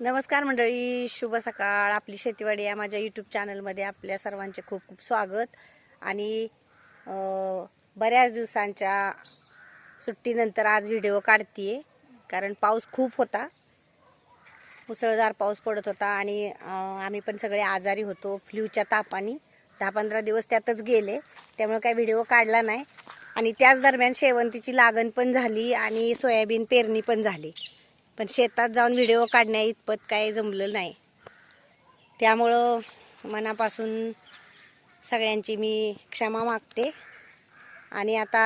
नमस्कार मंडळी शुभ सकाळ. आपली शेतीवाडी या माझ्या यूट्यूब चॅनलमध्ये आपल्या सर्वांचे खूप खूप स्वागत. आणि बऱ्याच दिवसांच्या सुट्टीनंतर आज व्हिडिओ काढतीये कारण पाऊस खूप होता. मुसळधार पाऊस पडत होता आणि आम्ही पण सगळे आजारी होतो फ्ल्यूच्या तापाने. दहा पंधरा दिवस त्यातच गेले त्यामुळे काही व्हिडिओ काढला नाही. आणि त्याच दरम्यान शेवंतीची लागण पण झाली आणि सोयाबीन पेरणी पण झाली. पण शेतात जाऊन व्हिडिओ काढण्या इतपत काय जमलं नाही. त्यामुळं मनापासून सगळ्यांची मी क्षमा मागते. आणि आता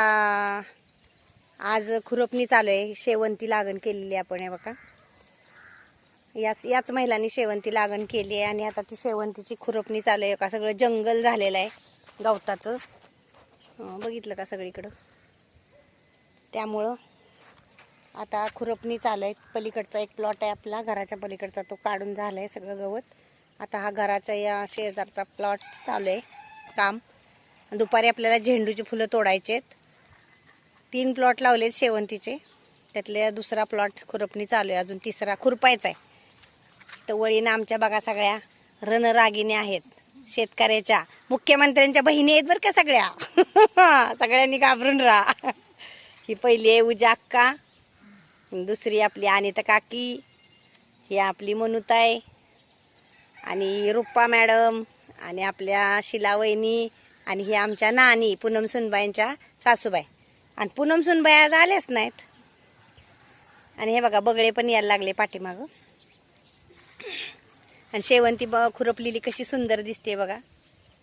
आज खुरपणी चालू आहे. शेवंती लागण केलेली आपण आहे बघा. याच याच महिलांनी शेवंती लागण केली आहे. आणि आता ती शेवंतीची खुरपणी चालू आहे. का सगळं जंगल झालेलं आहे गवताचं. बघितलं का सगळीकडं? त्यामुळं आता खुरपणी चालू आहे पलीकडचा एक प्लॉट आहे आपला घराच्या पलीकडचा तो काढून झाला आहे सगळं गवत. आता हा घराच्या या शेजारचा प्लॉट चालू आहे काम. दुपारी आपल्याला झेंडूची फुलं तोडायचे आहेत तीन प्लॉट लावलेत शेवंतीचे. त्यातले दुसरा प्लॉट खुरपणी चालू आहे. अजून तिसरा खुरपायचा आहे. तर वळीनं आमच्या बघा सगळ्या रणरागिणी आहेत शेतकऱ्याच्या. मुख्यमंत्र्यांच्या बहिणी आहेत बरं का सगळ्या. सगळ्यांनी घाबरून राहा. ही पहिली आहे उजा अक्का दुसरी आपली अनिता काकी ही आपली मनुताई आणि रुप्पा मॅडम आणि आपल्या शिला वहिनी आणि ही आमच्या नानी पूनम सुनबाईंच्या सासूबाई. आणि पूनम सुनबाई आज आल्याच नाहीत. आणि हे बघा बगळे पण यायला लागले पाठीमागं. आणि शेवंती ब खुरपलेली कशी सुंदर दिसते बघा.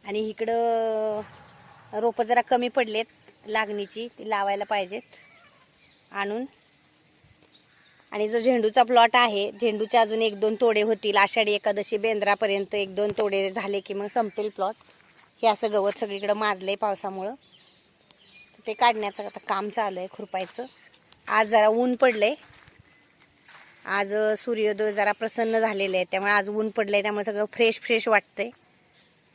आणि इकडं रोपं जरा कमी पडलेत लागणीची ती लावायला पाहिजेत. आणून आणि जो झेंडूचा प्लॉट आहे झेंडूचे अजून एक दोन तोडे होतील. आषाढी एकादशी बेंद्रापर्यंत एक दोन तोडे झाले की मग संपेल प्लॉट हे असं गवत सगळीकडं माजलंय पावसामुळं. ते काढण्याचं आता काम चालू आहे खुरपायचं. आज जरा ऊन पडलंय. आज सूर्योदय जरा प्रसन्न झालेले आहे. त्यामुळे आज ऊन पडलंय त्यामुळे सगळं फ्रेश फ्रेश वाटतंय.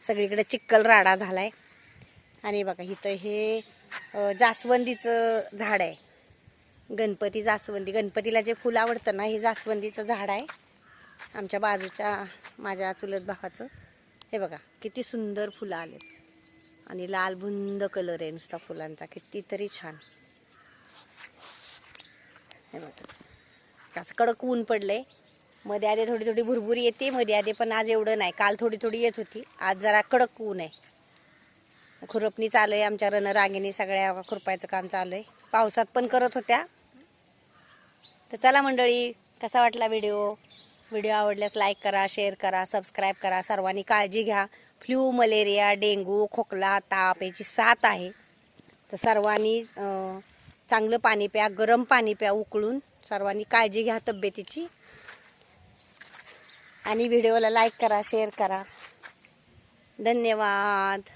सगळीकडे चिक्कल राडा झालाय. आणि बघा इथं हे जास्वंदीचं झाड आहे. गणपती जास्वंदी. गणपतीला जे फुलं आवडतं ना हे जास्वंदीचं झाड आहे. आमच्या बाजूच्या माझ्या चुलत भावाचं. हे बघा किती सुंदर फुलं आलेत. आणि लाल बुंद कलर आहे नुसता फुलांचा. कितीतरी छान. हे बघा. असं कडक ऊन पडलंय. मध्ये आधी थोडी थोडी भुरभुरी येते मध्ये आधी पण आज एवढं नाही. काल थोडी थोडी येत होती. आज जरा कडक ऊन आहे. खुरपणी चालू आहे आमच्या रणरागिनी सगळ्या खुरपायचं काम चालू आहे. पावसात पण करत होत्या. तर चला मंडळी कसा वाटला व्हिडिओ? व्हिडिओ आवडल्यास लाईक करा शेअर करा सबस्क्राईब करा. सर्वांनी काळजी घ्या. फ्ल्यू मलेरिया डेंगू खोकला ताप याची साथ आहे. तर सर्वांनी चांगलं पाणी प्या गरम पाणी प्या उकळून. सर्वांनी काळजी घ्या तब्येतीची. आणि व्हिडिओला लाईक करा शेअर करा. धन्यवाद.